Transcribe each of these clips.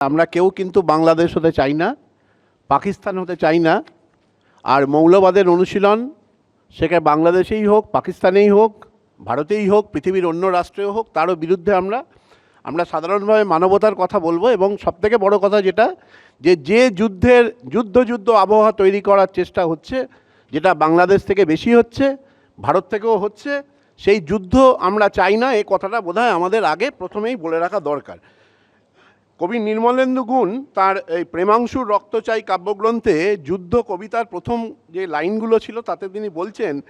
আমরা কেউ কিন্তু বাংলাদেশ হতে চাই না, পাকিস্তান হতে চাই না, আর মৌলবাদের অনুশীলন সেখানে বাংলাদেশেই হোক, পাকিস্তানেই হোক, ভারতেই হোক, পৃথিবীর অন্য রাষ্ট্রেও হোক, তারও বিরুদ্ধে আমরা আমরা সাধারণভাবে মানবতার কথা বলব এবং সবথেকে বড় কথা যেটা, যে যে যুদ্ধের, যুদ্ধ যুদ্ধ আবহাওয়া তৈরি করার চেষ্টা হচ্ছে, যেটা বাংলাদেশ থেকে বেশি হচ্ছে, ভারত থেকেও হচ্ছে, সেই যুদ্ধ আমরা চাই না, এ কথাটা বোধহয় আমাদের আগে প্রথমেই বলে রাখা দরকার। কবি নির্মলেন্দু গুণ তার এই প্রেমাংশুর রক্ত চাই কাব্যগ্রন্থে যুদ্ধ কবিতার প্রথম যে লাইনগুলো ছিল, তাতে তিনি বলছেন,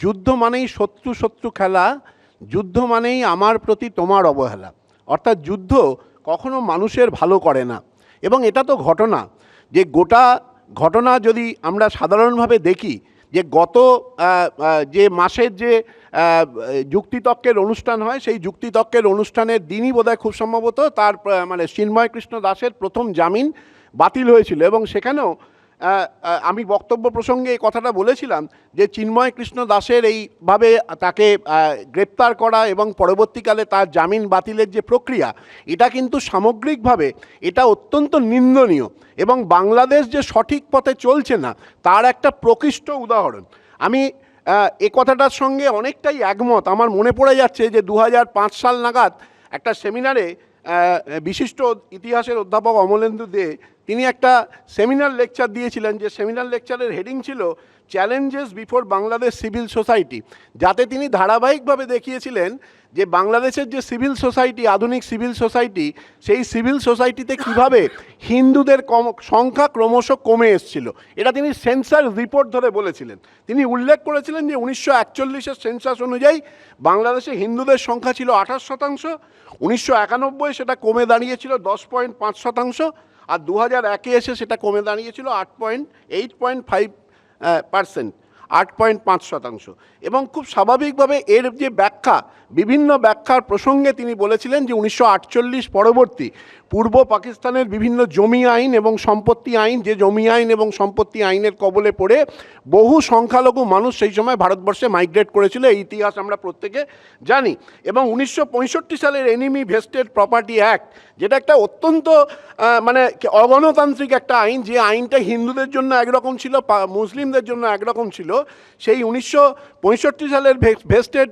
যুদ্ধ মানেই শত্রু শত্রু খেলা, যুদ্ধ মানেই আমার প্রতি তোমার অবহেলা। অর্থাৎ যুদ্ধ কখনো মানুষের ভালো করে না। এবং এটা তো ঘটনা। যে গোটা ঘটনা যদি আমরা সাধারণভাবে দেখি যে গত যে মাসের যে যুক্তিতর্কের অনুষ্ঠান হয়, সেই যুক্তিতক্কের অনুষ্ঠানের দিনই বোধহয় খুব সম্ভবত তার মানে চিন্ময় কৃষ্ণ দাসের প্রথম জামিন বাতিল হয়েছিল এবং সেখানেও আমি বক্তব্য প্রসঙ্গে এই কথাটা বলেছিলাম যে চিন্ময় কৃষ্ণ দাসের এইভাবে তাকে গ্রেপ্তার করা এবং পরবর্তীকালে তার জামিন বাতিলের যে প্রক্রিয়া, এটা কিন্তু সামগ্রিকভাবে এটা অত্যন্ত নিন্দনীয় এবং বাংলাদেশ যে সঠিক পথে চলছে না, তার একটা প্রকৃষ্ট উদাহরণ। আমি এ কথাটার সঙ্গে অনেকটাই একমত। আমার মনে পড়ে যাচ্ছে যে দু হাজার পাঁচ সাল নাগাদ একটা সেমিনারে বিশিষ্ট ইতিহাসের অধ্যাপক অমলেন্দু দে তিনি একটা সেমিনার লেকচার দিয়েছিলেন যে সেমিনার লেকচারের হেডিং ছিল challenges before Bangladesh civil society. যাতে তিনি ধারাবাহিকভাবে দেখিয়েছিলেন যে বাংলাদেশের যে সিভিল সোসাইটি, আধুনিক সিভিল সোসাইটি, সেই সিভিল সোসাইটিতে কীভাবে হিন্দুদের কম, সংখ্যা ক্রমশ কমে এসছিল। এটা তিনি সেন্সার রিপোর্ট ধরে বলেছিলেন। তিনি উল্লেখ করেছিলেন যে উনিশশো একচল্লিশের সেন্সাস অনুযায়ী বাংলাদেশে হিন্দুদের সংখ্যা ছিল আঠাশ শতাংশ, উনিশশো একানব্বই সেটা কমে দাঁড়িয়েছিল দশ পয়েন্ট পাঁচ শতাংশ আর দু হাজার একে এসে সেটা কমে দাঁড়িয়েছিল আট point eight point five percent আট পয়েন্ট পাঁচ শতাংশ। এবং খুব স্বাভাবিকভাবে এর যে ব্যাখ্যা বিভিন্ন ব্যাখ্যার প্রসঙ্গে তিনি বলেছিলেন যে উনিশশো আটচল্লিশ পরবর্তী পূর্ব পাকিস্তানের বিভিন্ন জমি আইন এবং সম্পত্তি আইন, যে জমি আইন এবং সম্পত্তি আইনের কবলে পড়ে বহু সংখ্যালঘু মানুষ সেই সময় ভারতবর্ষে মাইগ্রেট করেছিল। এই ইতিহাস আমরা প্রত্যেকে জানি। এবং উনিশশো পঁয়ষট্টি সালের এনিমি ভেস্টেড প্রপার্টি অ্যাক্ট যেটা একটা অত্যন্ত মানে অগণতান্ত্রিক একটা আইন, যে আইনটা হিন্দুদের জন্য একরকম ছিল মুসলিমদের জন্য একরকম ছিল, সেই উনিশশো পঁয়ষট্টি সালের ভেস্টেড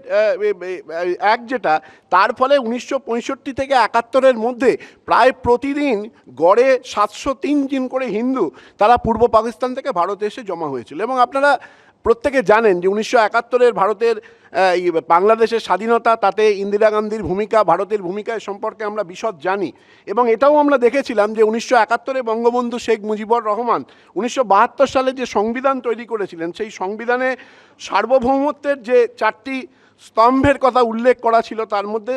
অ্যাক্ট যেটা, তার ফলে উনিশশো পঁয়ষট্টি থেকে একাত্তরের মধ্যে প্রায় প্রতিদিন গড়ে সাতশো তিন জন করে হিন্দু তারা পূর্ব পাকিস্তান থেকে ভারতে এসে জমা হয়েছিল। এবং আপনারা প্রত্যেকে জানেন যে উনিশশো একাত্তরের ভারতের বাংলাদেশের স্বাধীনতা, তাতে ইন্দিরা গান্ধীর ভূমিকা, ভারতের ভূমিকা সম্পর্কে আমরা বিশদ জানি। এবং এটাও আমরা দেখেছিলাম যে উনিশশো একাত্তরে বঙ্গবন্ধু শেখ মুজিবুর রহমান উনিশশো বাহাত্তর সালে যে সংবিধান তৈরি করেছিলেন, সেই সংবিধানে সার্বভৌমত্বের যে চারটি স্তম্ভের কথা উল্লেখ করা ছিল তার মধ্যে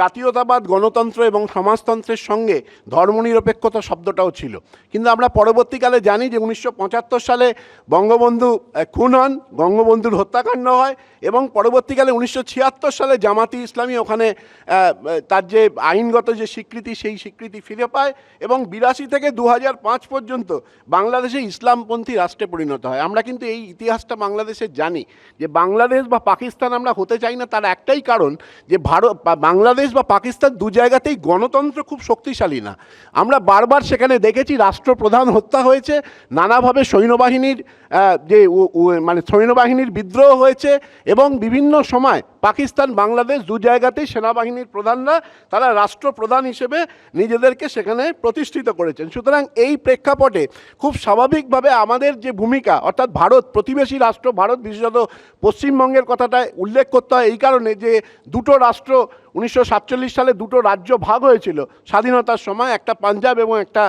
জাতীয়তাবাদ, গণতন্ত্র এবং সমাজতন্ত্রের সঙ্গে ধর্মনিরপেক্ষতা শব্দটাও ছিল। কিন্তু আমরা পরবর্তীকালে জানি যে উনিশশো পঁচাত্তর সালে বঙ্গবন্ধু খুন হন, বঙ্গবন্ধুর হত্যাকাণ্ড হয় এবং পরবর্তীকালে উনিশশো ছিয়াত্তর সালে জামাতি ইসলামী ওখানে তার যে আইনগত যে স্বীকৃতি, সেই স্বীকৃতি ফিরে পায় এবং বিরাশি থেকে দু পর্যন্ত বাংলাদেশে ইসলামপন্থী রাষ্ট্রে পরিণত হয়। আমরা কিন্তু এই ইতিহাসটা বাংলাদেশে জানি যে বাংলাদেশ বা পাকিস্তান আমরা হতে চাই না, তার একটাই কারণ যে ভারত বাংলাদেশ বা পাকিস্তান দু জায়গাতেই গণতন্ত্র খুব শক্তিশালী না। আমরা বারবার সেখানে দেখেছি রাষ্ট্রপ্রধান হত্যা হয়েছে, নানাভাবে সৈন্যবাহিনীর যে মানে সৈন্যবাহিনীর বিদ্রোহ হয়েছে এবং বিভিন্ন সময় পাকিস্তান, বাংলাদেশ দু জায়গাতেই সেনাবাহিনীর প্রধানরা, তারা রাষ্ট্রপ্রধান হিসেবে নিজেদেরকে সেখানে প্রতিষ্ঠিত করেছেন। সুতরাং এই প্রেক্ষাপটে খুব স্বাভাবিকভাবে আমাদের যে ভূমিকা, অর্থাৎ ভারত, প্রতিবেশী রাষ্ট্র, ভারত, বিশেষত পশ্চিমবঙ্গের কথাটা উল্লেখ করতে হয় এই কারণে যে দুটো রাষ্ট্র উনিশশো সাতচল্লিশ সালে দুটো রাজ্য ভাগ হয়েছিল। স্বাধীনতার সময় একটা পাঞ্জাব এবং একটা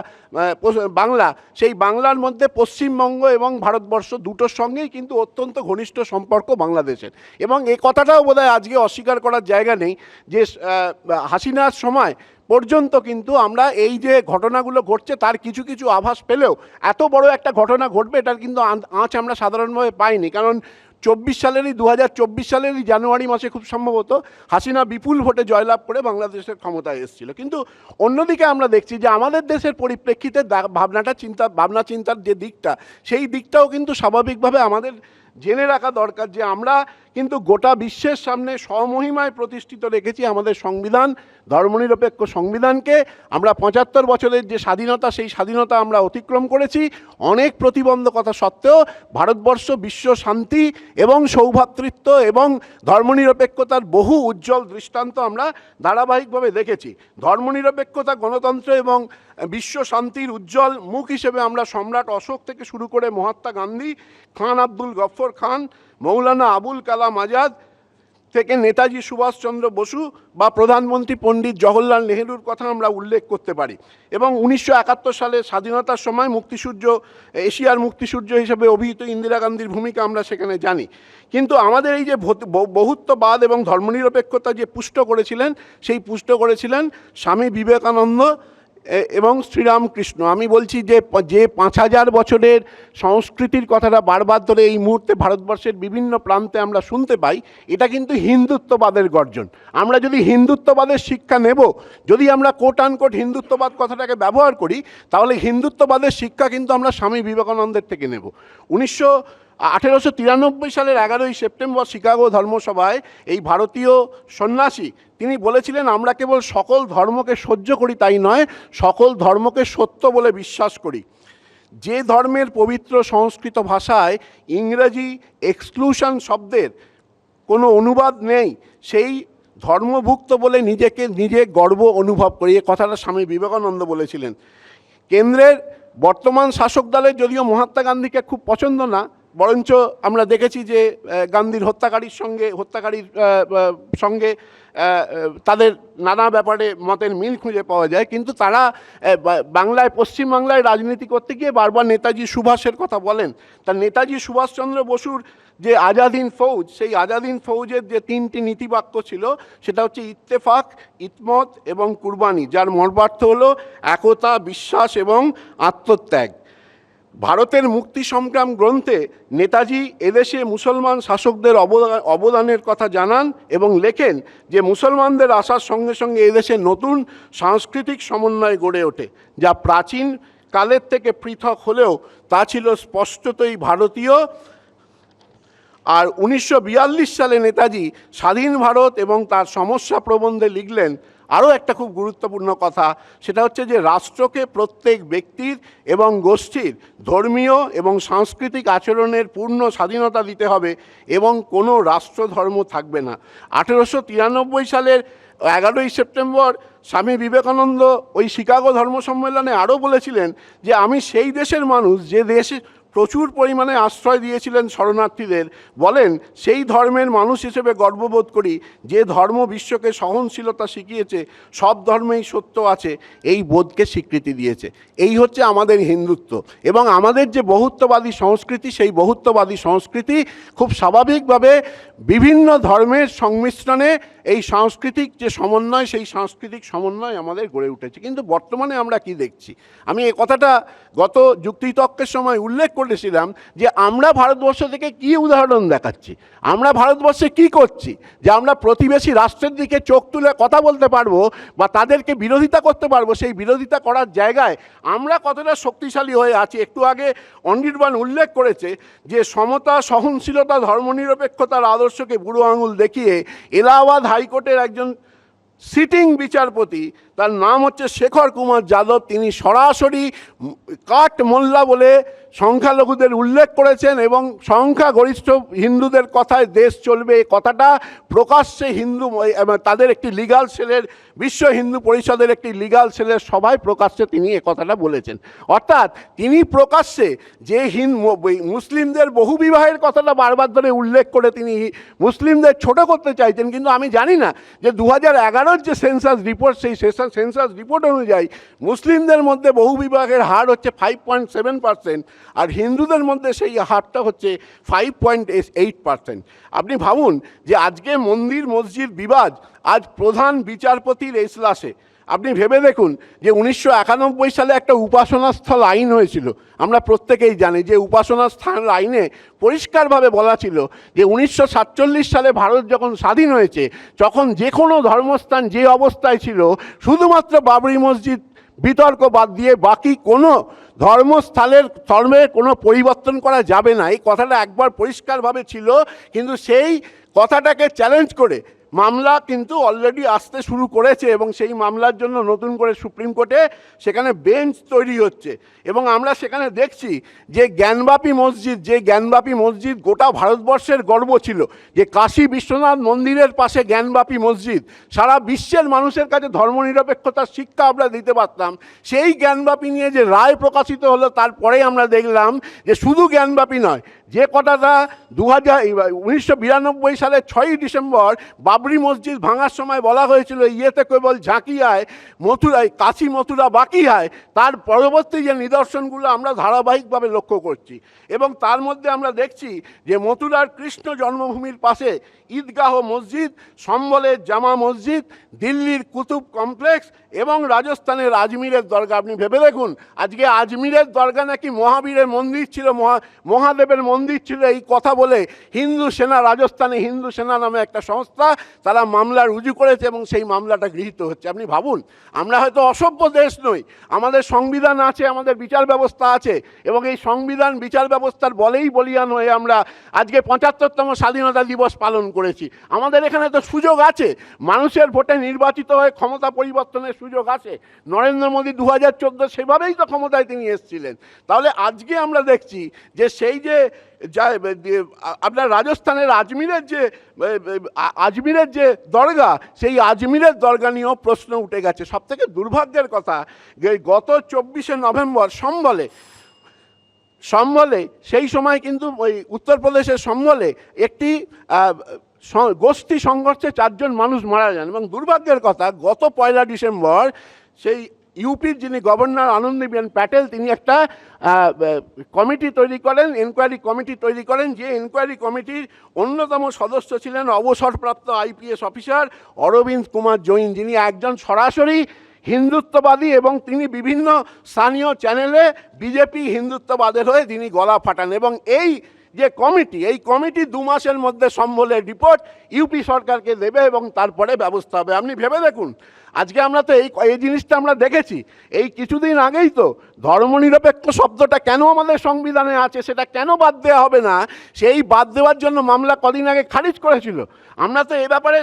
বাংলা। সেই বাংলার মধ্যে পশ্চিমবঙ্গ এবং ভারতবর্ষ দুটোর সঙ্গেই কিন্তু অত্যন্ত ঘনিষ্ঠ সম্পর্ক বাংলাদেশের। এবং এই কথাটাও বোধহয় আজকে অস্বীকার করার জায়গা নেই যে হাসিনার সময় পর্যন্ত কিন্তু আমরা এই যে ঘটনাগুলো ঘটছে তার কিছু কিছু আভাস পেলেও এত বড় একটা ঘটনা ঘটবে এটার কিন্তু আঁচ আমরা সাধারণভাবে পাইনি। কারণ চব্বিশ সালেরই দু হাজার চব্বিশ সালেরই জানুয়ারি মাসে খুব সম্ভবত হাসিনা বিপুল ভোটে জয়লাভ করে বাংলাদেশের ক্ষমতায় এসেছিল। কিন্তু অন্যদিকে আমরা দেখছি যে আমাদের দেশের পরিপ্রেক্ষিতে ভাবনাটা, চিন্তা ভাবনা চিন্তার যে দিকটা, সেই দিকটাও কিন্তু স্বাভাবিকভাবে আমাদের জেনে রাখা দরকার যে আমরা কিন্তু গোটা বিশ্বের সামনে স্বমহিমায় প্রতিষ্ঠিত রেখেছি আমাদের সংবিধান, ধর্মনিরপেক্ষ সংবিধানকে। আমরা পঁচাত্তর বছরের যে স্বাধীনতা, সেই স্বাধীনতা আমরা অতিক্রম করেছি অনেক প্রতিবন্ধকতা সত্ত্বেও। ভারতবর্ষ বিশ্ব শান্তি এবং সৌভাতৃত্ব এবং ধর্মনিরপেক্ষতার বহু উজ্জ্বল দৃষ্টান্ত আমরা ধারাবাহিকভাবে দেখেছি। ধর্মনিরপেক্ষতা, গণতন্ত্র এবং বিশ্ব শান্তির উজ্জ্বল মুখ হিসেবে আমরা সম্রাট অশোক থেকে শুরু করে মহাত্মা গান্ধী, খান আব্দুল গফর খান, মৌলানা আবুল কালাম আজাদ থেকে নেতাজি সুভাষচন্দ্র বসু বা প্রধানমন্ত্রী পণ্ডিত জওহরলাল নেহেরুর কথা আমরা উল্লেখ করতে পারি। এবং উনিশশো একাত্তর সালে স্বাধীনতার সময় মুক্তিসূর্য, এশিয়ার মুক্তিসূর্য হিসেবে অভিহিত ইন্দিরা গান্ধীর ভূমিকা আমরা সেখানে জানি। কিন্তু আমাদের এই যে বহুত্ববাদ এবং ধর্মনিরপেক্ষতা যে পুষ্ট করেছিলেন, সেই পুষ্ট করেছিলেন স্বামী বিবেকানন্দ এবং শ্রীরামকৃষ্ণ, আমি বলছি যে যে পাঁচ হাজার বছরের সংস্কৃতির কথাটা বারবার ধরে এই মুহূর্তে ভারতবর্ষের বিভিন্ন প্রান্তে আমরা শুনতে পাই, এটা কিন্তু হিন্দুত্ববাদের গর্জন। আমরা যদি হিন্দুত্ববাদের শিক্ষা নেব, যদি আমরা কোট আনকোট হিন্দুত্ববাদ কথাটাকে ব্যবহার করি, তাহলে হিন্দুত্ববাদের শিক্ষা কিন্তু আমরা স্বামী বিবেকানন্দের থেকে নেব। উনিশশো আঠেরোশো তিরানব্বই সালের এগারোই সেপ্টেম্বর শিকাগো ধর্মসভায় এই ভারতীয় সন্ন্যাসী, তিনি বলেছিলেন, আমরা কেবল সকল ধর্মকে সহ্য করি তাই নয়, সকল ধর্মকে সত্য বলে বিশ্বাস করি। যে ধর্মের পবিত্র সংস্কৃত ভাষায় ইংরেজি এক্সক্লুশন শব্দের কোনো অনুবাদ নেই, সেই ধর্মভুক্ত বলে নিজেকে নিজে গর্ব অনুভব করি। এ কথাটা স্বামী বিবেকানন্দ বলেছিলেন। কেন্দ্রের বর্তমান শাসক দলের যদিও মহাত্মা গান্ধীকে খুব পছন্দ না বরঞ্চ আমরা দেখেছি যে গান্ধীর হত্যাকারীর সঙ্গে হত্যাকারীর সঙ্গে তাদের নানা ব্যাপারে মতের মিল খুঁজে পাওয়া যায়। কিন্তু তারা বাংলায়, পশ্চিমবাংলায় রাজনীতি করতে গিয়ে বারবার নেতাজি সুভাষের কথা বলেন। তা নেতাজি সুভাষচন্দ্র বসুর যে আজাদিন ফৌজ, সেই আজাদিন ফৌজের যে তিনটি নীতিবাক্য ছিল, সেটা হচ্ছে ইত্তেফাক, ইতমত এবং কুরবানি, যার মর্মার্থ হলো একতা, বিশ্বাস এবং আত্মত্যাগ। ভারতের মুক্তি সংগ্রাম গ্রন্থে নেতাজি এদেশে মুসলমান শাসকদের অবদা- অবদানের কথা জানান এবং লেখেন যে মুসলমানদের আসার সঙ্গে সঙ্গে এদেশে নতুন সাংস্কৃতিক সমন্বয় গড়ে ওঠে, যা প্রাচীন কালের থেকে পৃথক হলেও তা ছিল স্পষ্টতই ভারতীয়। আর উনিশশো বিয়াল্লিশ সালে নেতাজি স্বাধীন ভারত এবং তার সমস্যা প্রবন্ধে লিখলেন আরও একটা খুব গুরুত্বপূর্ণ কথা, সেটা হচ্ছে যে রাষ্ট্রকে প্রত্যেক ব্যক্তির এবং গোষ্ঠীর ধর্মীয় এবং সাংস্কৃতিক আচরণের পূর্ণ স্বাধীনতা দিতে হবে এবং কোনো রাষ্ট্রধর্ম থাকবে না। আঠেরোশো তিরানব্বই সালের এগারোই সেপ্টেম্বর স্বামী বিবেকানন্দ ওই শিকাগো ধর্ম সম্মেলনে আরও বলেছিলেন যে, আমি সেই দেশের মানুষ যে দেশে প্রচুর পরিমাণে আশ্রয় দিয়েছিলেন শরণার্থীদের। বলেন, সেই ধর্মের মানুষ হিসেবে গর্ববোধ করি, যে ধর্ম বিশ্বকে সহনশীলতা শিখিয়েছে, সব ধর্মেই সত্য আছে, এই বোধকে স্বীকৃতি দিয়েছে। এই হচ্ছে আমাদের হিন্দুত্ব। এবং আমাদের যে বহুত্ববাদী সংস্কৃতি, সেই বহুত্ববাদী সংস্কৃতি খুব স্বাভাবিকভাবে বিভিন্ন ধর্মের সংমিশ্রণে এই সাংস্কৃতিক যে সমন্বয়, সেই সাংস্কৃতিক সমন্বয় আমাদের গড়ে উঠেছে। কিন্তু বর্তমানে আমরা কি দেখছি? আমি এই কথাটা গত যুক্তিতর্কের সময় উল্লেখ করেছিলাম যে আমরা ভারতবর্ষ থেকে কি উদাহরণ দেখাচ্ছি? আমরা ভারতবর্ষে কি করছি? যে আমরা প্রতিবেশী রাষ্ট্রের দিকে চোখ তুলে কথা বলতে পারব বা তাদেরকে বিরোধিতা করতে পারব, সেই বিরোধিতা করার জায়গায় আমরা কতটা শক্তিশালী হয়ে আছি? একটু আগে অনির্বাণ উল্লেখ করেছে যে সমতা, সহনশীলতা, ধর্মনিরপেক্ষতার আদর্শকে বুড়ো আঙুল দেখিয়ে এলাহাবাদ হাইকোর্টের একজন সিটিং বিচারপতি, তার নাম হচ্ছে শেখর কুমার যাদব। তিনি সরাসরি কাঠ মোল্লা বলে সংখ্যালঘুদের উল্লেখ করেছেন এবং সংখ্যাগরিষ্ঠ হিন্দুদের কথায় দেশ চলবে এই কথাটা প্রকাশ্যে হিন্দু তাদের একটি লিগাল সেলের বিশ্ব হিন্দু পরিষদের একটি লিগাল সেলের সভায় প্রকাশ্যে তিনি এ কথাটা বলেছেন। অর্থাৎ তিনি প্রকাশ্যে যে হিন মুসলিমদের বহু বিবাহের কথাটা বারবার ধরে উল্লেখ করে তিনি মুসলিমদের ছোট করতে চাইছেন, কিন্তু আমি জানি না যে দু হাজার যে সেন্সাস রিপোর্ট সেই সেন্সাস রিপোর্ট অনুযায়ী মুসলিমদের মধ্যে বহু বিবাহের হার হচ্ছে ফাইভ পয়েন্ট সেভেন পার্সেন্ট আর হিন্দুদের মধ্যে সেই হারটা হচ্ছে ফাইভ পয়েন্ট এইট পার্সেন্ট আপনি ভাবুন যে আজকে মন্দির মসজিদ বিবাদ আজ প্রধান বিচারপতির এজলাসে। আপনি ভেবে দেখুন যে উনিশশো একানব্বই সালে একটা উপাসনা স্থল আইন হয়েছিল। আমরা প্রত্যেকেই জানি যে উপাসনা স্থান আইনে পরিষ্কারভাবে বলা ছিল যে উনিশশো সাতচল্লিশ সালে ভারত যখন স্বাধীন হয়েছে, তখন যে কোনো ধর্মস্থান যে অবস্থায় ছিল, শুধুমাত্র বাবরি মসজিদ বিতর্ক বাদ দিয়ে বাকি কোনো ধর্মস্থলের, ধর্মের কোনো পরিবর্তন করা যাবে না। এই কথাটা একবার পরিষ্কারভাবে ছিল, কিন্তু সেই কথাটাকে চ্যালেঞ্জ করে মামলা কিন্তু অলরেডি আসতে শুরু করেছে এবং সেই মামলার জন্য নতুন করে সুপ্রিম কোর্টে সেখানে বেঞ্চ তৈরি হচ্ছে। এবং আমরা সেখানে দেখছি যে জ্ঞানবাপী মসজিদ, যে জ্ঞানবাপী মসজিদ গোটা ভারতবর্ষের গর্ব ছিল, যে কাশী বিশ্বনাথ মন্দিরের পাশে জ্ঞানবাপী মসজিদ, সারা বিশ্বের মানুষের কাছে ধর্মনিরপেক্ষতার শিক্ষা আমরা দিতে পারতাম। সেই জ্ঞানবাপী নিয়ে যে রায় প্রকাশিত হলো তারপরে আমরা দেখলাম যে শুধু জ্ঞানবাপী নয়, যে কথাটা দু হাজার উনিশশো সালের ছয়ই ডিসেম্বর বাবরি মসজিদ ভাঙার সময় বলা হয়েছিল, ইয়েতে কেবল ঝাঁকি ঝাঁকিয়ায় মথুরায় কাশি মথুরা বাকি হয় তার পরবর্তী যে নিদর্শনগুলো আমরা ধারাবাহিকভাবে লক্ষ্য করছি এবং তার মধ্যে আমরা দেখছি যে মথুরার কৃষ্ণ জন্মভূমির পাশে ঈদগাহ মসজিদ, সম্বলের জামা মসজিদ, দিল্লির কুতুব কমপ্লেক্স এবং রাজস্থানের আজমিরের দরগা। আপনি ভেবে দেখুন, আজকে আজমিরের দরগা নাকি মহাবীরের মন্দির ছিল, মহা, মহাদেবের মন্দির ছিল, এই কথা বলে হিন্দু সেনা, রাজস্থানে হিন্দু সেনা নামে একটা সংস্থা তারা মামলা রুজু করেছে এবং সেই মামলাটা গৃহীত হচ্ছে। আপনি ভাবুন, আমরা হয়তো অসভ্য দেশ নই, আমাদের সংবিধান আছে, আমাদের বিচার ব্যবস্থা আছে, এবং এই সংবিধান বিচার ব্যবস্থার বলেই বলিয়ান হয়ে আমরা আজকে পঁচাত্তরতম স্বাধীনতা দিবস পালন করেছি। আমাদের এখানে তো সুযোগ আছে, মানুষের ভোটে নির্বাচিত হয়ে ক্ষমতা পরিবর্তনের সুযোগ আছে। নরেন্দ্র মোদী দু হাজার চোদ্দ সেভাবেই তো ক্ষমতায় তিনি এসেছিলেন। তাহলে আজকে আমরা দেখছি যে সেই যে যা আপনার রাজস্থানের আজমিরের যে আজমিরের যে দরগা, সেই আজমিরের দরগা নিয়েও প্রশ্ন উঠে গেছে। সব থেকে দুর্ভাগ্যের কথা, যে গত চব্বিশে নভেম্বর সম্বলে সম্বলে, সেই সময় কিন্তু ওই উত্তরপ্রদেশের সম্বলে একটি গোষ্ঠী সংঘর্ষে চারজন মানুষ মারা যান। এবং দুর্ভাগ্যের কথা, গত পয়লা ডিসেম্বর, সেই ইউপির যিনি গভর্নর আনন্দীবেন প্যাটেল, তিনি একটা কমিটি তৈরি করেন এনকোয়ারি কমিটি তৈরি করেন, যে এনকোয়ারি কমিটির অন্যতম সদস্য ছিলেন অবসরপ্রাপ্ত আইপিএস অফিসার অরবিন্দ কুমার জৈন। যিনি একজন সরাসরি হিন্দুত্ববাদী এবং তিনি বিভিন্ন স্থানীয় চ্যানেলে বিজেপি হিন্দুত্ববাদের হয়ে তিনি গলা ফাটান এবং এই যে কমিটি, এই কমিটি দু মাসের মধ্যে সম্বলের রিপোর্ট ইউপি সরকারকে দেবে এবং তারপরে ব্যবস্থা হবে। আপনি ভেবে দেখুন, আজকে আমরা তো এই এই জিনিসটা আমরা দেখেছি। এই কিছুদিন আগেই তো ধর্মনিরপেক্ষ শব্দটা কেন আমাদের সংবিধানে আছে সেটা কেন বাদ দেওয়া হবে না? সেই বাদ দেওয়ার জন্য মামলা কদিন আগে খারিজ করেছিল। আমরা তো এ ব্যাপারে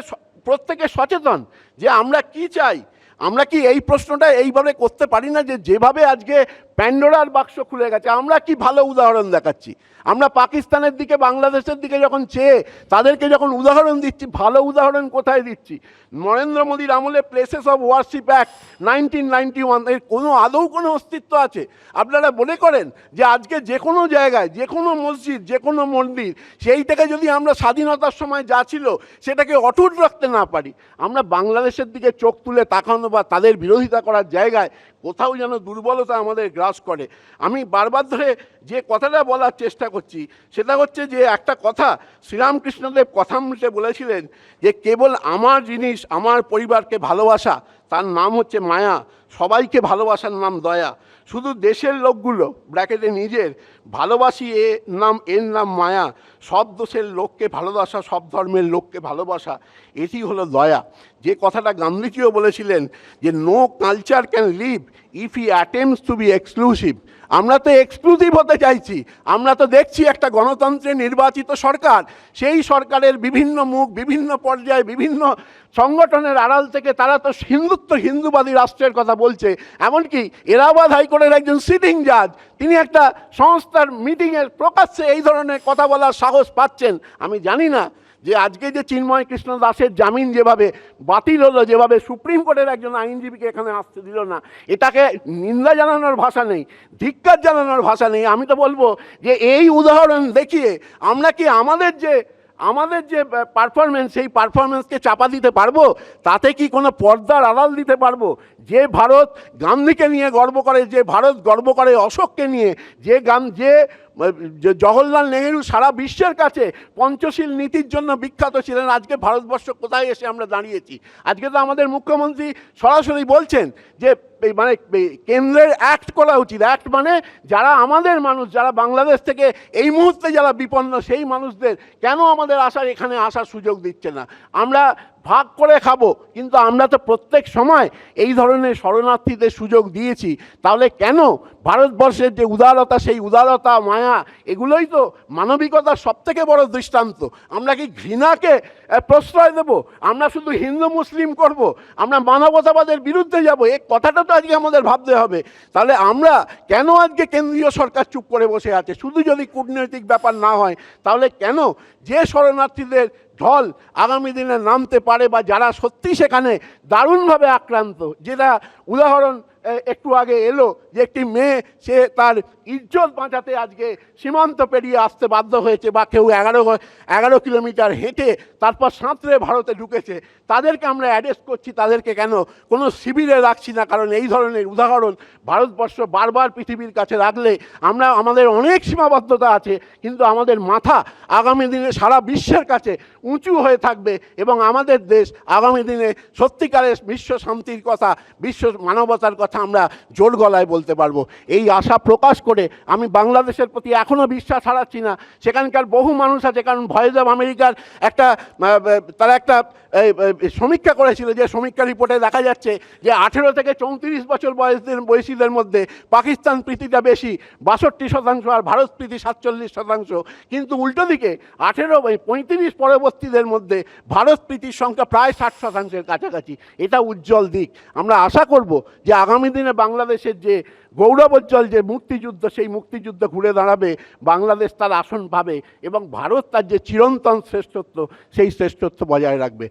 প্রত্যেকে সচেতন যে আমরা কি চাই? আমরা কি এই প্রশ্নটা এইভাবে করতে পারি না যে যেভাবে আজকে প্যান্ডোরার বাক্স খুলে গেছে। আমরা কি ভালো উদাহরণ দেখাচ্ছি? আমরা পাকিস্তানের দিকে, বাংলাদেশের দিকে যখন চেয়ে তাদেরকে যখন উদাহরণ দিচ্ছি, ভালো উদাহরণ কোথায় দিচ্ছি? নরেন্দ্র মোদীর আমলে places of worship act nineteen ninety ওয়ানের কোনো আদৌ কোনো অস্তিত্ব আছে? আপনারা মনে করেন যে আজকে যে কোনো জায়গায়, যে কোনো মসজিদ, যে কোনো মন্দির, সেই থেকে যদি আমরা স্বাধীনতার সময় যা ছিল সেটাকে অটুট রাখতে না পারি, আমরা বাংলাদেশের দিকে চোখ তুলে তাকানো বা তাদের বিরোধিতা করার জায়গায় কোথাও যেন দুর্বলতা আমাদের গ্রাস করে। আমি বারবার ধরে যে কথাটা বলার চেষ্টা করছি, সেটা হচ্ছে যে একটা কথা, শ্রীরামকৃষ্ণদেব কথামৃতে বলেছিলেন যে কেবল আমার জিনিস, আমার পরিবারকে ভালোবাসা, তার নাম হচ্ছে মায়া। সবাইকে ভালোবাসার নাম দয়া। শুধু দেশের লোকগুলো ব্র্যাকেটে নিজের, ভালোবাসি এ নাম, এর নাম মায়া, সব দেশের লোককে ভালোবাসা, সব ধর্মের লোককে ভালোবাসা, এটি হলো দয়া। যে কথাটা গান্ধীজিও বলেছিলেন যে no culture can live if it attempts to be exclusive আমরা তো এক্সক্লুসিভ হতে চাইছি। আমরা তো দেখছি একটা গণতন্ত্রে নির্বাচিত সরকার। সেই সরকারের বিভিন্ন মুখ, বিভিন্ন পর্যায়ে, বিভিন্ন সংগঠনের আড়াল থেকে তারা তো হিন্দুত্ব, হিন্দুবাদী রাষ্ট্রের কথা বলছে। এমনকি এলাহাবাদ হাইকোর্টের একজন সিটিং জাজ। তিনি একটা সংস্থার মিটিংয়ের প্রকাশ্যে এই ধরনের কথা বলার সাহস পাচ্ছেন। আমি জানি না যে আজকে যে চিন্ময় কৃষ্ণ দাসের জামিন যেভাবে বাতিল হলো, যেভাবে সুপ্রিম কোর্টের একজন আইনজীবীকে এখানে আসতে দিল না, এটাকে নিন্দা জানানোর ভাষা নেই, ধিক্কার জানানোর ভাষা নেই। আমি তো বলব যে এই উদাহরণ দেখিয়ে আমরা কি আমাদের যে আমাদের যে পারফরমেন্স সেই পারফরমেন্সকে চাপা দিতে পারব? তাতে কি কোনো পর্দার আড়াল দিতে পারব? যে ভারত গান্ধীকে নিয়ে গর্ব করে, যে ভারত গর্ব করে অশোককে নিয়ে, যে গান যে জওহরলাল নেহেরু সারা বিশ্বের কাছে পঞ্চশীল নীতির জন্য বিখ্যাত ছিলেন, আজকে ভারতবর্ষ কোথায় এসে আমরা দাঁড়িয়েছি? আজকে তো আমাদের মুখ্যমন্ত্রী সরাসরি বলছেন যে মানে কেন্দ্রের অ্যাক্ট করা উচিত। অ্যাক্ট মানে যারা আমাদের মানুষ, যারা বাংলাদেশ থেকে এই মুহূর্তে যারা বিপন্ন, সেই মানুষদের কেন আমাদের আসার এখানে আসার সুযোগ দিচ্ছে না? আমরা ভাগ করে খাব, কিন্তু আমরা তো প্রত্যেক সময় এই ধরনের শরণার্থীদের সুযোগ দিয়েছি। তাহলে কেন ভারতবর্ষের যে উদারতা, সেই উদারতা, মায়া, এগুলোই তো মানবিকতার সব থেকে বড় দৃষ্টান্ত। আমরা কি ঘৃণাকে প্রশ্রয় দেব? আমরা শুধু হিন্দু, মুসলিম করব? আমরা মানবতাবাদের বিরুদ্ধে যাব? এই কথাটা তো আজকে আমাদের ভাবতে হবে। তাহলে আমরা কেন আজকে কেন্দ্রীয় সরকার চুপ করে বসে আছে? শুধু যদি কূটনৈতিক ব্যাপার না হয়, তাহলে কেন যে শরণার্থীদের ঢল আগামী দিনে নামতে পারে বা যারা সত্যি সেখানে দারুণভাবে আক্রান্ত, যেটা উদাহরণ একটু আগে এলো যে একটি মেয়ে, সে তার ইজ্জত বাঁচাতে আজকে সীমান্ত পেরিয়ে আসতে বাধ্য হয়েছে বা কেউ এগারো এগারো কিলোমিটার হেঁটে তারপর সাঁতরে ভারতে ঢুকেছে। তাদেরকে আমরা অ্যাড্রেস করছি, তাদেরকে কেন? কোনো শিবিরে রাখছি না, কারণ এই ধরনের উদাহরণ ভারতবর্ষ বারবার পৃথিবীর কাছে রাখলে আমরা, আমাদের অনেক সীমাবদ্ধতা আছে, কিন্তু আমাদের মাথা আগামী দিনে সারা বিশ্বের কাছে উঁচু হয়ে থাকবে এবং আমাদের দেশ আগামী দিনে সত্যিকারের বিশ্ব শান্তির কথা, বিশ্ব মানবতার কথা আমরা জোর গলায় বলতে পারব। এই আশা প্রকাশ করে আমি বাংলাদেশের প্রতি এখনও বিশ্বাস হারাচ্ছি না। সেখানকার বহু মানুষ আছে, কারণ ভয়েস অফ আমেরিকার একটা তারা একটা সমীক্ষা করেছিল যে সমীক্ষা রিপোর্টে দেখা যাচ্ছে যে আঠেরো থেকে চৌত্রিশ বছর বয়সদের, বয়সীদের মধ্যে পাকিস্তান প্রীতিটা বেশি, বাষট্টি শতাংশ আর ভারত প্রীতি সাতচল্লিশ শতাংশ। কিন্তু উল্টো দিকে আঠেরো পঁয়ত্রিশ পরবর্তীদের মধ্যে ভারত প্রীতির সংখ্যা প্রায় ষাট শতাংশের কাছাকাছি। এটা উজ্জ্বল দিক। আমরা আশা করব যে আগামী দিনে বাংলাদেশের যে গৌরবোজ্জ্বল যে মুক্তিযুদ্ধ, সেই মুক্তিযুদ্ধ ঘুরে দাঁড়াবে, বাংলাদেশ তার আসন পাবে এবং ভারত তার যে চিরন্তন শ্রেষ্ঠত্ব, সেই শ্রেষ্ঠত্ব বজায় রাখবে।